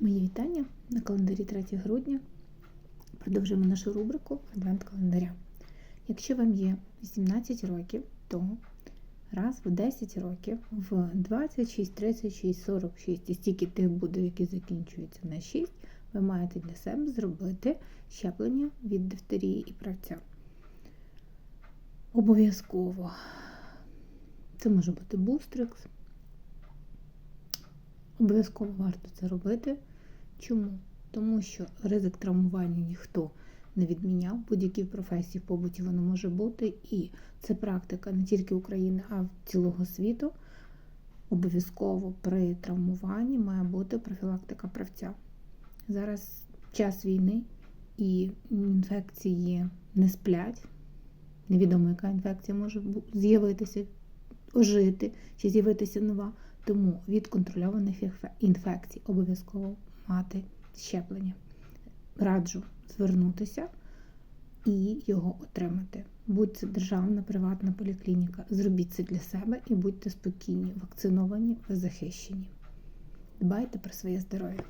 Мої вітання на календарі 3 грудня. Продовжуємо нашу рубрику Адвент календаря. Якщо вам є 18 років, то раз в 10 років, в 26, 36, 46 і стільки тих буде, які закінчуються на 6, ви маєте для себе зробити щеплення від дифтерії і правця. Обов'язково. Це може бути бустрикс. Обов'язково варто це робити. Чому? Тому що ризик травмування ніхто не відміняв. Будь-якій професії в побуті воно може бути. І це практика не тільки України, а й цілого світу. Обов'язково при травмуванні має бути профілактика правця. Зараз час війни і інфекції не сплять. Невідомо, яка інфекція може з'явитися, ожити чи з'явитися нова. Тому від контрольованих інфекцій обов'язково мати щеплення. Раджу звернутися і його отримати. Будь це державна, приватна поліклініка. Зробіть це для себе і будьте спокійні, вакциновані, ви захищені. Дбайте про своє здоров'я.